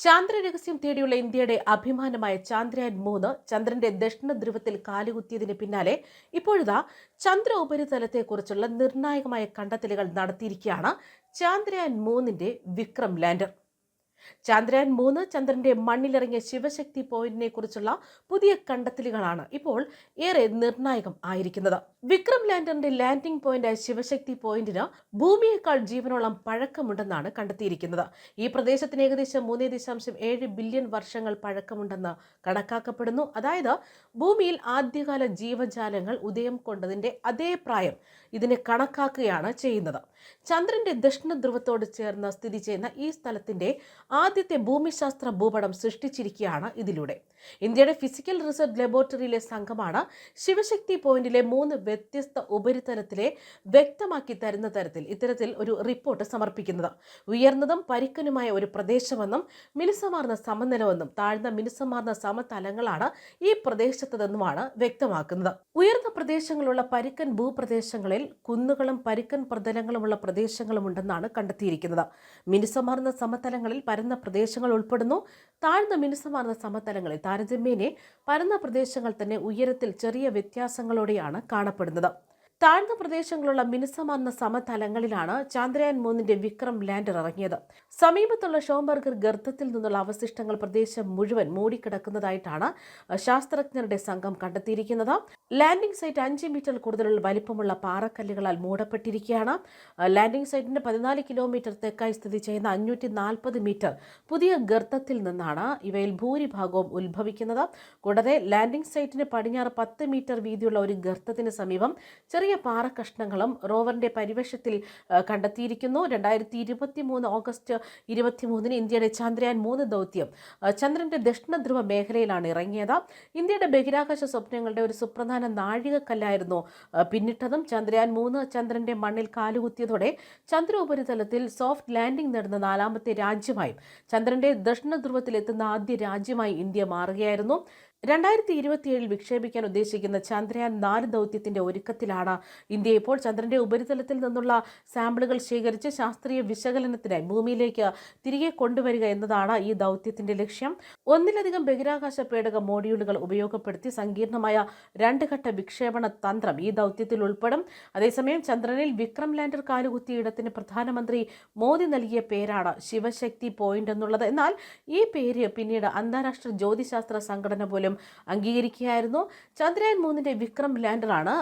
ചാന്ദ്രരഹസ്യം തേടിയുള്ള ഇന്ത്യയുടെ അഭിമാനമായ ചാന്ദ്രയാൻ മൂന്ന് ചന്ദ്രന്റെ ദക്ഷിണ ധ്രുവത്തിൽ കാലുകുത്തിയതിന് പിന്നാലെ ഇപ്പോഴിതാ ചന്ദ്ര ഉപരിതലത്തെക്കുറിച്ചുള്ള നിർണായകമായ കണ്ടെത്തലുകൾ നടത്തിയിരിക്കുകയാണ് ചാന്ദ്രയാൻ മൂന്നിന്റെ വിക്രം ലാൻഡർ. ചന്ദ്രയാൻ മൂന്ന് ചന്ദ്രന്റെ മണ്ണിലിറങ്ങിയ ശിവശക്തി പോയിന്റിനെ കുറിച്ചുള്ള പുതിയ കണ്ടെത്തലുകളാണ് ഇപ്പോൾ ഏറെ നിർണായകം ആയിരിക്കുന്നത്. വിക്രം ലാൻഡറിന്റെ ലാൻഡിംഗ് പോയിന്റായ ശിവശക്തി പോയിന്റിന് ഭൂമിയേക്കാൾ ജീവനോളം പഴക്കമുണ്ടെന്നാണ് കണ്ടെത്തിയിരിക്കുന്നത്. ഈ പ്രദേശത്തിന് ഏകദേശം മൂന്ന് ദശാംശം ഏഴ് ബില്യൺ വർഷങ്ങൾ പഴക്കമുണ്ടെന്ന് കണക്കാക്കപ്പെടുന്നു. അതായത് ഭൂമിയിൽ ആദ്യകാല ജീവജാലങ്ങൾ ഉദയം കൊണ്ടതിന്റെ അതേ പ്രായം ഇതിനെ കണക്കാക്കുകയാണ് ചെയ്യുന്നത്. ചന്ദ്രന്റെ ദക്ഷിണ ധ്രുവത്തോട് ചേർന്ന് സ്ഥിതി ചെയ്യുന്ന ഈ സ്ഥലത്തിന്റെ ആദ്യത്തെ ഭൂമിശാസ്ത്ര ഭൂപടം സൃഷ്ടിച്ചിരിക്കുകയാണ് ഇതിലൂടെ. ഇന്ത്യയുടെ ഫിസിക്കൽ റിസർച്ച് ലബോറട്ടറിയിലെ സംഘമാണ് ശിവശക്തി പോയിന്റിലെ മൂന്ന് വ്യത്യസ്ത ഉപരിതലത്തിലെ വ്യക്തമാക്കി തരുന്ന തരത്തിൽ ഇത്തരത്തിൽ ഒരു റിപ്പോർട്ട് സമർപ്പിക്കുന്നത്. ഉയർന്നതും പരിക്കനുമായ ഒരു പ്രദേശമെന്നും മിനുസമാർന്ന സമനിലമെന്നും താഴ്ന്ന മിനുസമാർന്ന സമതലങ്ങളാണ് ഈ പ്രദേശത്തതെന്നുമാണ് വ്യക്തമാക്കുന്നത്. ഉയർന്ന പ്രദേശങ്ങളുള്ള പരിക്കൻ ഭൂപ്രദേശങ്ങളിൽ കുന്നുകളും പരിക്കൻ പ്രതലങ്ങളുമുള്ള പ്രദേശങ്ങളും ഉണ്ടെന്നാണ് കണ്ടെത്തിയിരിക്കുന്നത്. മിനുസമാർന്ന സമതലങ്ങളിൽ പരന്ന പ്രദേശങ്ങൾ ഉൾപ്പെടുന്നു. താഴ്ന്ന മിനുസമാർന്ന സമതലങ്ങളിൽ താരതമ്യേനെ പരന്ന പ്രദേശങ്ങൾ തന്നെ ഉയരത്തിൽ ചെറിയ വ്യത്യാസങ്ങളോടെയാണ് കാണപ്പെടുന്നത്. താഴ്ന്ന പ്രദേശങ്ങളുള്ള മിനുസമാർന്ന സമതലങ്ങളിലാണ് ചന്ദ്രയാൻ മൂന്നിന്റെ വിക്രം ലാൻഡർ ഇറങ്ങിയത്. സമീപത്തുള്ള ഷോംബർഗർ ഗർത്തത്തിൽ നിന്നുള്ള അവശിഷ്ടങ്ങൾ പ്രദേശം മുഴുവൻ മൂടിക്കിടക്കുന്നതായിട്ടാണ് ശാസ്ത്രജ്ഞരുടെ സംഘം കണ്ടെത്തിയിരിക്കുന്നത്. ലാൻഡിംഗ് സൈറ്റ് അഞ്ച് മീറ്റർ കൂടുതലുള്ള വലിപ്പമുള്ള പാറക്കല്ലുകളാൽ മൂടപ്പെട്ടിരിക്കുകയാണ്. ലാൻഡിംഗ് സൈറ്റിന്റെ പതിനാല് കിലോമീറ്റർ തെക്കായി സ്ഥിതി ചെയ്യുന്ന അഞ്ഞൂറ്റി നാൽപ്പത് മീറ്റർ പുതിയ ഗർത്തത്തിൽ നിന്നാണ് ഇവയിൽ ഭൂരിഭാഗവും ഉത്ഭവിക്കുന്നത്. കൂടാതെ ലാൻഡിംഗ് സൈറ്റിന് പടിഞ്ഞാറ് പത്ത് മീറ്റർ വീതിയുള്ള ഒരു ഗർത്തത്തിന് സമീപം ചെറിയ പാറക്കഷ്ണങ്ങളും റോവറിന്റെ പരിവേഷത്തിൽ കണ്ടെത്തിയിരിക്കുന്നു. രണ്ടായിരത്തി ഇരുപത്തി മൂന്ന് ഓഗസ്റ്റ് ഇരുപത്തിമൂന്നിന് ഇന്ത്യയുടെ ചന്ദ്രയാൻ മൂന്ന് ദൗത്യം ചന്ദ്രന്റെ ദക്ഷിണ ധ്രുവ മേഖലയിലാണ് ഇറങ്ങിയത്. ഇന്ത്യയുടെ ബഹിരാകാശ സ്വപ്നങ്ങളുടെ ഒരു സുപ്രധാന നാഴികക്കല്ലായിരുന്നു പിന്നിട്ടതും. ചന്ദ്രയാൻ മൂന്ന് ചന്ദ്രന്റെ മണ്ണിൽ കാലുകുത്തിയതോടെ ചന്ദ്ര ഉപരിതലത്തിൽ സോഫ്റ്റ് ലാൻഡിംഗ് നടന്ന നാലാമത്തെ രാജ്യമായും ചന്ദ്രന്റെ ദക്ഷിണ ധ്രുവത്തിൽ എത്തുന്ന ആദ്യ രാജ്യമായി ഇന്ത്യ മാറുകയായിരുന്നു. രണ്ടായിരത്തി ഇരുപത്തിയേഴിൽ വിക്ഷേപിക്കാൻ ഉദ്ദേശിക്കുന്ന ചന്ദ്രയാൻ നാല് ദൗത്യത്തിന്റെ ഒരുക്കത്തിലാണ് ഇന്ത്യ ഇപ്പോൾ ചന്ദ്രന്റെ ഉപരിതലത്തിൽ നിന്നുള്ള സാമ്പിളുകൾ ശേഖരിച്ച് ശാസ്ത്രീയ വിശകലനത്തിനായി ഭൂമിയിലേക്ക് തിരികെ കൊണ്ടുവരിക എന്നതാണ് ഈ ദൗത്യത്തിന്റെ ലക്ഷ്യം. ഒന്നിലധികം ബഹിരാകാശ പേടക മോഡ്യൂളുകൾ ഉപയോഗപ്പെടുത്തി സങ്കീർണമായ രണ്ട് ഘട്ട വിക്ഷേപണ തന്ത്രം ഈ ദൗത്യത്തിൽ ഉൾപ്പെടും. അതേസമയം ചന്ദ്രനിൽ വിക്രം ലാൻഡർ കാലുകുത്തിയ ഇടത്തിന് പ്രധാനമന്ത്രി മോദി നൽകിയ പേരാണ് ശിവശക്തി പോയിന്റ് എന്നുള്ളത്. എന്നാൽ ഈ പേര് പിന്നീട് അന്താരാഷ്ട്ര ജ്യോതിശാസ്ത്ര സംഘടന പോലും അംഗീകരിക്കുകയായിരുന്നു. ചന്ദ്രയാൻ മൂന്നിന്റെ വിക്രം ലാൻഡറാണ്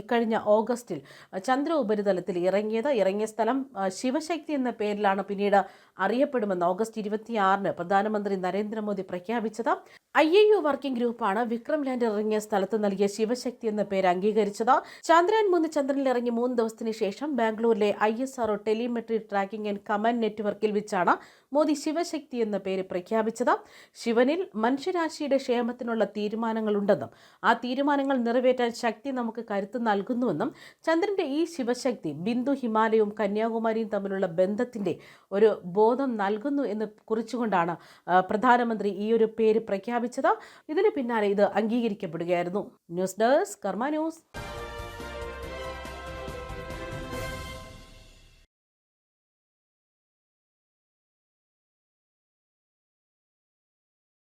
ഇക്കഴിഞ്ഞ ഓഗസ്റ്റിൽ ചന്ദ്ര ഉപരിതലത്തിൽ ഇറങ്ങിയത്. ഇറങ്ങിയ സ്ഥലം ശിവശക്തി എന്ന പേരിലാണ് പിന്നീട് അറിയപ്പെടുമെന്ന് ഓഗസ്റ്റ് ഇരുപത്തിയാറിന് പ്രധാനമന്ത്രി നരേന്ദ്രമോദി പ്രഖ്യാപിച്ചത്. ഐ എ യു വർക്കിംഗ് ഗ്രൂപ്പാണ് വിക്രം ലാൻഡർ ഇറങ്ങിയ സ്ഥലത്ത് നൽകിയ ശിവശക്തി എന്ന പേര് അംഗീകരിച്ചത്. ചന്ദ്രയാൻ മൂന്ന് ചന്ദ്രനിൽ ഇറങ്ങി മൂന്ന് ദിവസത്തിന് ശേഷം ബാംഗ്ലൂരിലെ ISRO telemetry tracking and command നെറ്റ്വർക്കിൽ വെച്ചാണ് മോദി ശിവശക്തി എന്ന പേര് പ്രഖ്യാപിച്ചത്. ശിവനിൽ മനുഷ്യരാശിയുടെ ക്ഷേമത്തിനുള്ള തീരുമാനങ്ങളുണ്ടെന്നും ആ തീരുമാനങ്ങൾ നിറവേറ്റാൻ ശക്തി നമുക്ക് കരുത്ത് നൽകുന്നുവെന്നും ചന്ദ്രന്റെ ഈ ശിവശക്തി ബിന്ദു ഹിമാലയവും കന്യാകുമാരിയും തമ്മിലുള്ള ബന്ധത്തിന്റെ ഒരു ബോധം നൽകുന്നു എന്ന് കുറിച്ചുകൊണ്ടാണ് പ്രധാനമന്ത്രി ഈ ഒരു പേര് പ്രഖ്യാപിച്ചത് ഇതിന് പിന്നാലെ ഇത് അംഗീകരിക്കപ്പെടുകയായിരുന്നു. News desk Karma news.